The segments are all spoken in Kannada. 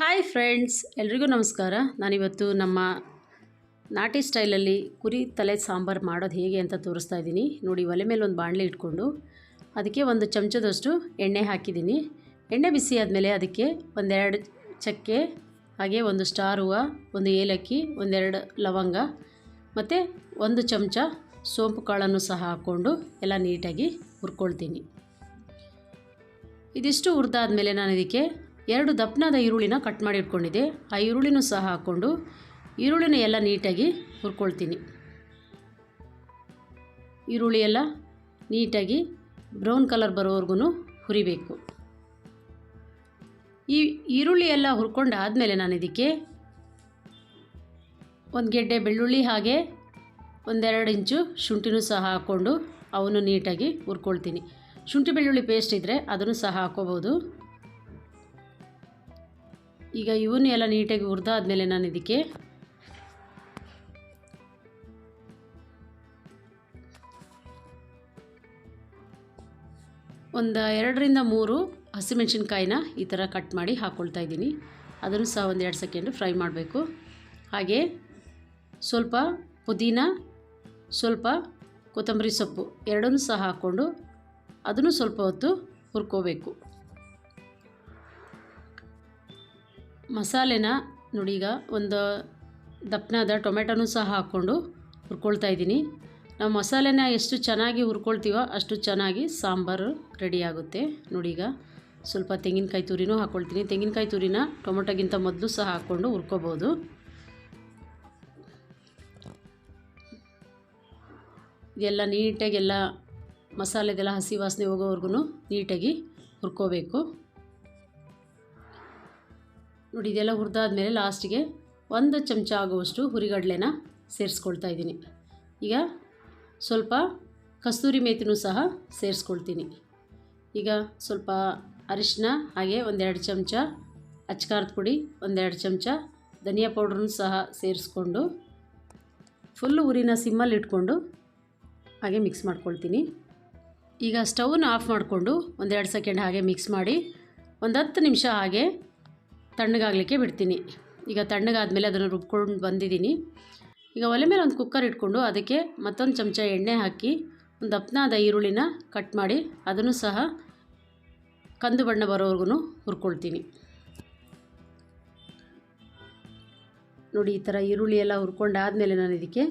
ಹಾಯ್ ಫ್ರೆಂಡ್ಸ್ ಎಲ್ರಿಗೂ ನಮಸ್ಕಾರ. ನಾನಿವತ್ತು ನಮ್ಮ ನಾಟಿ ಸ್ಟೈಲಲ್ಲಿ ಕುರಿ ತಲೆ ಸಾಂಬಾರು ಮಾಡೋದು ಹೇಗೆ ಅಂತ ತೋರಿಸ್ತಾ ಇದ್ದೀನಿ. ನೋಡಿ, ಒಲೆ ಮೇಲೆ ಒಂದು ಬಾಣಲೆ ಇಟ್ಕೊಂಡು ಅದಕ್ಕೆ ಒಂದು ಚಮಚದಷ್ಟು ಎಣ್ಣೆ ಹಾಕಿದ್ದೀನಿ. ಎಣ್ಣೆ ಬಿಸಿ ಆದಮೇಲೆ ಅದಕ್ಕೆ ಒಂದೆರಡು ಚಕ್ಕೆ, ಹಾಗೆ ಒಂದು ಸ್ಟಾರ್ ಹೂವು, ಒಂದು ಏಲಕ್ಕಿ, ಒಂದೆರಡು ಲವಂಗ ಮತ್ತು ಒಂದು ಚಮಚ ಸೋಂಪು ಕಾಳನ್ನು ಸಹ ಹಾಕ್ಕೊಂಡು ಎಲ್ಲ ನೀಟಾಗಿ ಹುರ್ಕೊಳ್ತೀನಿ. ಇದಿಷ್ಟು ಹುರಿದಾದ್ಮೇಲೆ ನಾನು ಇದಕ್ಕೆ ಎರಡು ದಪ್ಪನಾದ ಈರುಳ್ಳಿನ ಕಟ್ ಮಾಡಿ ಇಟ್ಕೊಂಡಿದ್ದೆ. ಆ ಈರುಳ್ಳಿನೂ ಸಹ ಹಾಕ್ಕೊಂಡು ಈರುಳ್ಳಿನ ಎಲ್ಲ ನೀಟಾಗಿ ಹುರ್ಕೊಳ್ತೀನಿ. ಈರುಳ್ಳಿ ಎಲ್ಲ ನೀಟಾಗಿ ಬ್ರೌನ್ ಕಲರ್ ಬರೋವರೆಗೂ ಹುರಿಬೇಕು. ಈ ಈರುಳ್ಳಿ ಎಲ್ಲ ಹುರ್ಕೊಂಡಾದಮೇಲೆ ನಾನು ಇದಕ್ಕೆ ಒಂದು ಗೆಡ್ಡೆ ಬೆಳ್ಳುಳ್ಳಿ ಹಾಗೆ ಒಂದೆರಡು ಇಂಚು ಶುಂಠಿನೂ ಸಹ ಹಾಕ್ಕೊಂಡು ಅವನ್ನು ನೀಟಾಗಿ ಹುರ್ಕೊಳ್ತೀನಿ. ಶುಂಠಿ ಬೆಳ್ಳುಳ್ಳಿ ಪೇಸ್ಟ್ ಇದ್ದರೆ ಅದನ್ನು ಸಹ ಹಾಕೋಬೋದು ಈಗ ಇವನ್ನ ಎಲ್ಲ ನೀಟಾಗಿ ಆದಮೇಲೆ ನಾನು ಇದಕ್ಕೆ ಒಂದು ಎರಡರಿಂದ ಮೂರು ಹಸಿಮೆಣಸಿನ್ಕಾಯಿನ ಈ ಥರ ಕಟ್ ಮಾಡಿ ಹಾಕ್ಕೊಳ್ತಾ ಇದ್ದೀನಿ. ಅದನ್ನು ಸಹ ಒಂದು ಎರಡು ಸೆಕೆಂಡು ಫ್ರೈ ಮಾಡಬೇಕು. ಹಾಗೆ ಸ್ವಲ್ಪ ಪುದೀನ, ಸ್ವಲ್ಪ ಕೊತ್ತಂಬರಿ ಸೊಪ್ಪು ಎರಡನ್ನೂ ಸಹ ಹಾಕ್ಕೊಂಡು ಅದನ್ನು ಸ್ವಲ್ಪ ಹೊತ್ತು ಹುರ್ಕೋಬೇಕು. ಮಸಾಲೆನ ನೋಡಿ ಈಗ ಒಂದು ದಪ್ಪನಾದ ಟೊಮೆಟೊನೂ ಸಹ ಹಾಕ್ಕೊಂಡು ಹುರ್ಕೊಳ್ತಾ ಇದ್ದೀನಿ. ನಾವು ಮಸಾಲೆನ ಎಷ್ಟು ಚೆನ್ನಾಗಿ ಹುರ್ಕೊಳ್ತೀವೋ ಅಷ್ಟು ಚೆನ್ನಾಗಿ ಸಾಂಬಾರು ರೆಡಿ ಆಗುತ್ತೆ ನೋಡಿ ಈಗ ಸ್ವಲ್ಪ ತೆಂಗಿನಕಾಯಿ ತುರಿನೂ ಹಾಕ್ಕೊಳ್ತೀನಿ ತೆಂಗಿನಕಾಯಿ ತುರಿನ ಟೊಮೆಟೊಗಿಂತ ಮೊದಲು ಸಹ ಹಾಕ್ಕೊಂಡು ಹುರ್ಕೋಬೋದು. ಇದೆಲ್ಲ ನೀಟಾಗಿ ಎಲ್ಲ ಮಸಾಲೆದೆಲ್ಲ ಹಸಿ ವಾಸನೆ ಹೋಗೋವರೆಗೂ ನೀಟಾಗಿ ಹುರ್ಕೋಬೇಕು. ನೋಡಿ, ಇದೆಲ್ಲ ಹುರಿದಾದ್ಮೇಲೆ ಲಾಸ್ಟಿಗೆ ಒಂದು ಚಮಚ ಆಗುವಷ್ಟು ಹುರಿಗಡಲೆನ ಸೇರಿಸ್ಕೊಳ್ತಾ ಇದ್ದೀನಿ. ಈಗ ಸ್ವಲ್ಪ ಕಸ್ತೂರಿ ಮೇಥಿನೂ ಸಹ ಸೇರಿಸ್ಕೊಳ್ತೀನಿ. ಈಗ ಸ್ವಲ್ಪ ಅರಿಶಿನ, ಹಾಗೆ ಒಂದೆರಡು ಚಮಚ ಅಚ್ಕಾರದ ಪುಡಿ, ಒಂದೆರಡು ಚಮಚ ಧನಿಯಾ ಪೌಡ್ರನ್ನು ಸಹ ಸೇರಿಸ್ಕೊಂಡು ಫುಲ್ಲು ಉರಿನ ಸಿಮ್ಮಲ್ಲಿ ಇಟ್ಕೊಂಡು ಹಾಗೆ ಮಿಕ್ಸ್ ಮಾಡ್ಕೊಳ್ತೀನಿ. ಈಗ ಸ್ಟವ್ನ ಆಫ್ ಮಾಡಿಕೊಂಡು ಒಂದೆರಡು ಸೆಕೆಂಡ್ ಹಾಗೆ ಮಿಕ್ಸ್ ಮಾಡಿ ಒಂದು ಹತ್ತು ನಿಮಿಷ ಹಾಗೆ ತಣ್ಣಗಾಗಲಿಕ್ಕೆ ಬಿಡ್ತೀನಿ. ಈಗ ತಣ್ಣಗಾದಮೇಲೆ ಅದನ್ನು ರುಬ್ಕೊಂಡು ಬಂದಿದ್ದೀನಿ. ಈಗ ಒಲೆ ಮೇಲೆ ಒಂದು ಕುಕ್ಕರ್ ಇಟ್ಕೊಂಡು ಅದಕ್ಕೆ ಮತ್ತೊಂದು ಚಮಚ ಎಣ್ಣೆ ಹಾಕಿ ಒಂದು ದಪ್ಪನಾದ ಈರುಳ್ಳಿನ ಕಟ್ ಮಾಡಿ ಅದನ್ನು ಸಹ ಕಂದು ಬಣ್ಣ ಬರೋವರೆಗೂ ಹುರ್ಕೊಳ್ತೀನಿ. ನೋಡಿ, ಈ ಥರ ಈರುಳ್ಳಿ ಎಲ್ಲ ಹುರ್ಕೊಂಡಾದಮೇಲೆ ನಾನು ಇದಕ್ಕೆ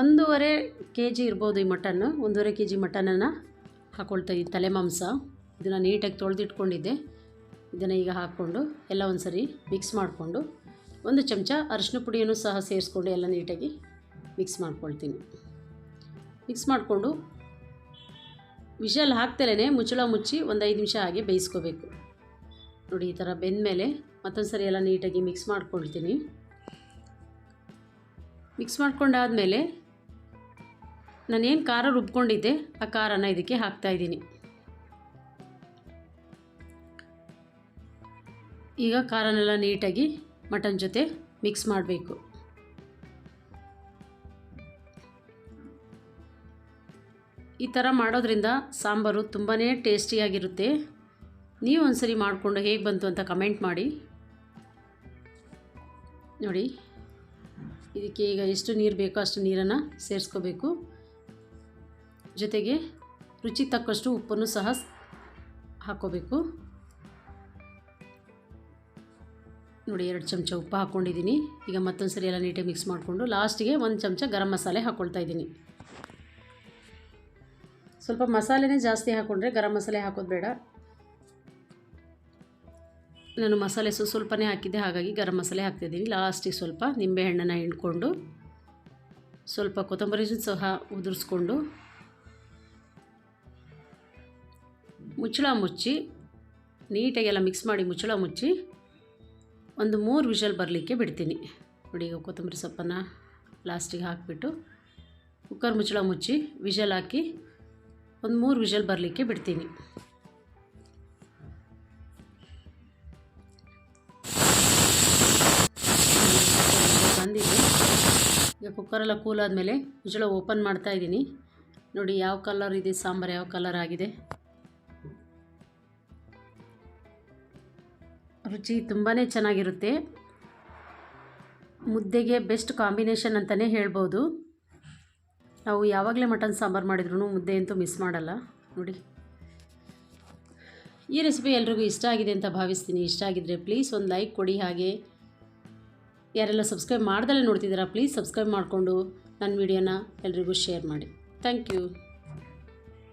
ಒಂದೂವರೆ ಕೆ ಜಿ ಇರ್ಬೋದು ಈ ಮಟನ್ನು, ಒಂದೂವರೆ ಕೆ ಜಿ ಮಟನನ್ನು ಹಾಕ್ಕೊಳ್ತಾ ಇದ್ದೀನಿ ತಲೆ ಮಾಂಸ. ಇದನ್ನು ನೀಟಾಗಿ ತೊಳೆದಿಟ್ಕೊಂಡಿದ್ದೆ. ಇದನ್ನು ಈಗ ಹಾಕ್ಕೊಂಡು ಎಲ್ಲ ಒಂದು ಸರಿ ಮಿಕ್ಸ್ ಮಾಡಿಕೊಂಡು ಒಂದು ಚಮಚ ಅರಿಶಿನ ಪುಡಿಯನ್ನು ಸಹ ಸೇರಿಸ್ಕೊಂಡು ಎಲ್ಲ ನೀಟಾಗಿ ಮಿಕ್ಸ್ ಮಾಡ್ಕೊಳ್ತೀನಿ. ಮಿಕ್ಸ್ ಮಾಡಿಕೊಂಡು ವಿಷಲ್ ಹಾಕ್ತಲೇ ಮುಚ್ಚಳ ಮುಚ್ಚಿ ಒಂದು ಐದು ನಿಮಿಷ ಹಾಗೆ ಬೇಯಿಸ್ಕೋಬೇಕು. ನೋಡಿ ಈ ಥರ ಬೆಂದಮೇಲೆ ಮತ್ತೊಂದು ಸರಿ ಎಲ್ಲ ನೀಟಾಗಿ ಮಿಕ್ಸ್ ಮಾಡ್ಕೊಳ್ತೀನಿ. ಮಿಕ್ಸ್ ಮಾಡ್ಕೊಂಡಾದಮೇಲೆ ನಾನೇನು ಖಾರ ರುಬ್ಕೊಂಡಿದ್ದೆ ಆ ಖಾರನ ಇದಕ್ಕೆ ಹಾಕ್ತಾಯಿದ್ದೀನಿ ಈಗ ಖಾರನೆಲ್ಲ ನೀಟಾಗಿ ಮಟನ್ ಜೊತೆ ಮಿಕ್ಸ್ ಮಾಡಬೇಕು. ಈ ಥರ ಮಾಡೋದ್ರಿಂದ ಸಾಂಬಾರು ತುಂಬಾ ಟೇಸ್ಟಿಯಾಗಿರುತ್ತೆ. ನೀವು ಒಂದ್ಸರಿ ಮಾಡಿಕೊಂಡು ಹೇಗೆ ಬಂತು ಅಂತ ಕಮೆಂಟ್ ಮಾಡಿ. ನೋಡಿ, ಇದಕ್ಕೆ ಈಗ ಎಷ್ಟು ನೀರು ಬೇಕೋ ಅಷ್ಟು ನೀರನ್ನು ಸೇರಿಸ್ಕೋಬೇಕು. ಜೊತೆಗೆ ರುಚಿ ತಕ್ಕಷ್ಟು ಉಪ್ಪನ್ನು ಸಹ ಹಾಕ್ಕೋಬೇಕು ನೋಡಿ ಎರಡು ಚಮಚ ಉಪ್ಪು ಹಾಕ್ಕೊಂಡಿದ್ದೀನಿ. ಈಗ ಮತ್ತೊಂದು ಸರಿ ಎಲ್ಲ ನೀಟಾಗಿ ಮಿಕ್ಸ್ ಮಾಡಿಕೊಂಡು ಲಾಸ್ಟಿಗೆ ಒಂದು ಚಮಚ ಗರಂ ಮಸಾಲೆ ಹಾಕ್ಕೊಳ್ತಾ ಇದ್ದೀನಿ. ಸ್ವಲ್ಪ ಮಸಾಲೆನೇ ಜಾಸ್ತಿ ಹಾಕ್ಕೊಂಡ್ರೆ ಗರಂ ಮಸಾಲೆ ಹಾಕೋದು ಬೇಡ. ನಾನು ಮಸಾಲೆ ಸು ಸ್ವಲ್ಪನೇ ಹಾಕಿದ್ದೆ, ಹಾಗಾಗಿ ಗರಂ ಮಸಾಲೆ ಹಾಕ್ತಿದ್ದೀನಿ ಲಾಸ್ಟಿಗೆ ಸ್ವಲ್ಪ ನಿಂಬೆಹಣ್ಣನ್ನು ಹಿಂಡ್ಕೊಂಡು ಸ್ವಲ್ಪ ಕೊತ್ತಂಬರಿ ಸಹ ಉದುರಿಸ್ಕೊಂಡು ಮುಚ್ಚಳ ಮುಚ್ಚಿ ನೀಟಾಗೆಲ್ಲ ಮಿಕ್ಸ್ ಮಾಡಿ ಮುಚ್ಚಳ ಮುಚ್ಚಿ ಒಂದು ಮೂರು ವಿಷಲ್ ಬರಲಿಕ್ಕೆ ಬಿಡ್ತೀನಿ. ನೋಡಿ ಈಗ ಕೊತ್ತಂಬರಿ ಸೊಪ್ಪನ್ನು ಲಾಸ್ಟಿಗೆ ಹಾಕಿಬಿಟ್ಟು ಕುಕ್ಕರ್ ಮುಚ್ಚಳ ಮುಚ್ಚಿ ವಿಷಲ್ ಹಾಕಿ ಒಂದು ಮೂರು ವಿಷಲ್ ಬರಲಿಕ್ಕೆ ಬಿಡ್ತೀನಿ. ಬಂದಿದೆ. ಈಗ ಕುಕ್ಕರೆಲ್ಲ ಕೂಲ್ ಆದಮೇಲೆ ಮುಚ್ಚಳ ಓಪನ್ ಮಾಡ್ತಾ ಇದ್ದೀನಿ. ನೋಡಿ ಯಾವ ಕಲರ್ ಇದೆ, ಸಾಂಬಾರು ಯಾವ ಕಲರ್ ಆಗಿದೆ. ರುಚಿ ತುಂಬಾ ಚೆನ್ನಾಗಿರುತ್ತೆ. ಮುದ್ದೆಗೆ ಬೆಸ್ಟ್ ಕಾಂಬಿನೇಷನ್ ಅಂತಲೇ ಹೇಳ್ಬೋದು. ನಾವು ಯಾವಾಗಲೇ ಮಟನ್ ಸಾಂಬಾರು ಮಾಡಿದ್ರೂ ಮುದ್ದೆ ಅಂತೂ ಮಿಸ್ ಮಾಡಲ್ಲ. ನೋಡಿ. ಈ ರೆಸಿಪಿ ಎಲ್ರಿಗೂ ಇಷ್ಟ ಆಗಿದೆ ಅಂತ ಭಾವಿಸ್ತೀನಿ. ಇಷ್ಟ ಆಗಿದ್ದರೆ ಪ್ಲೀಸ್ ಒಂದು ಲೈಕ್ ಕೊಡಿ. ಹಾಗೆ ಯಾರೆಲ್ಲ ಸಬ್ಸ್ಕ್ರೈಬ್ ಮಾಡ್ದಲ್ಲೇ ನೋಡ್ತಿದ್ದೀರಾ ಪ್ಲೀಸ್ ಸಬ್ಸ್ಕ್ರೈಬ್ ಮಾಡಿಕೊಂಡು ನನ್ನ ವಿಡಿಯೋನ ಎಲ್ರಿಗೂ ಶೇರ್ ಮಾಡಿ. Thank you